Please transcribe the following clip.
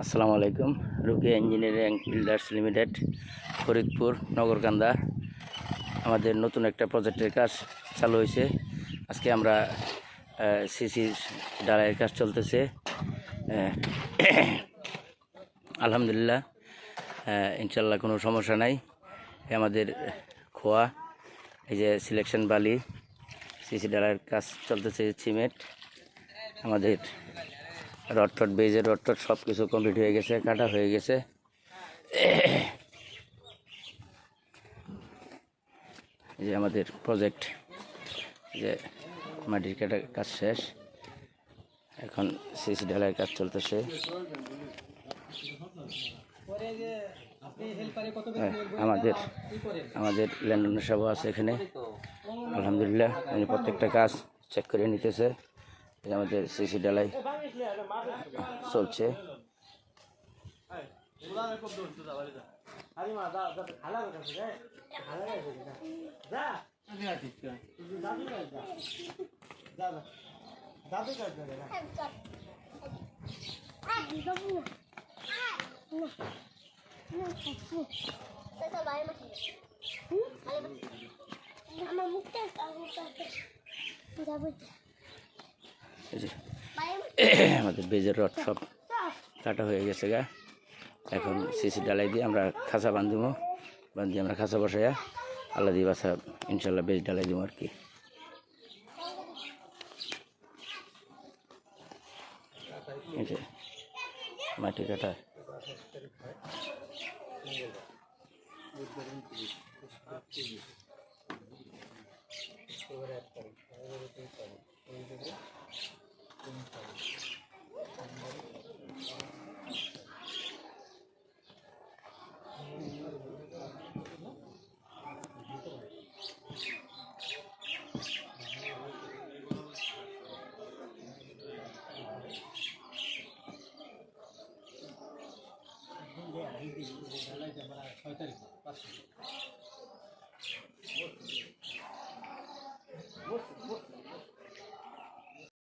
আসসালামু আলাইকুম Rukiya engineering builders limited, Faridpur, Nagarkanda. আমাদের নতুন একটা প্রজেক্টের কাজ চালু হয়েছে। আজকে আমরা সিসি ডালাইয়ের কাজ চলতেছে। আলহামদুলিল্লাহ ইনশাল্লাহ কোনো সমস্যা নাই। আমাদের খোয়া, এই যে সিলেকশন বালি, সিসি ডালাইয়ের কাজ চলতেছে সিমেন্ট। আমাদের রড টড বেজের রড টড সব কিছু কমপ্লিট হয়ে গেছে কাটা হয়ে গেছে। এই যে আমাদের প্রজেক্ট যে মাটির কাটা কাজ শেষ। এখন সিসি ঢালাইয়ের কাজ চলতেছে। হ্যাঁ, আমাদের আমাদের ল্যান্ডনের সভা আছে এখানে। আলহামদুলিল্লাহ উনি প্রত্যেকটা কাজ চেক করে নিতেছে। আমাদের সিসি ঢালাই চলছে। আমার মুখটা আমাদের বেজের রড সব কাটা হয়ে গেছে গা। এখন সিসি ডালাই দিয়ে আমরা খাঁচা বান্ধিব বান্ধি আমরা খাঁচা বসাইয়া আল্লাহ দিয়ে বাসা ইনশাল্লাহ বেজ ডালাই দিব আর কি। মাটি কাটা। ahí, de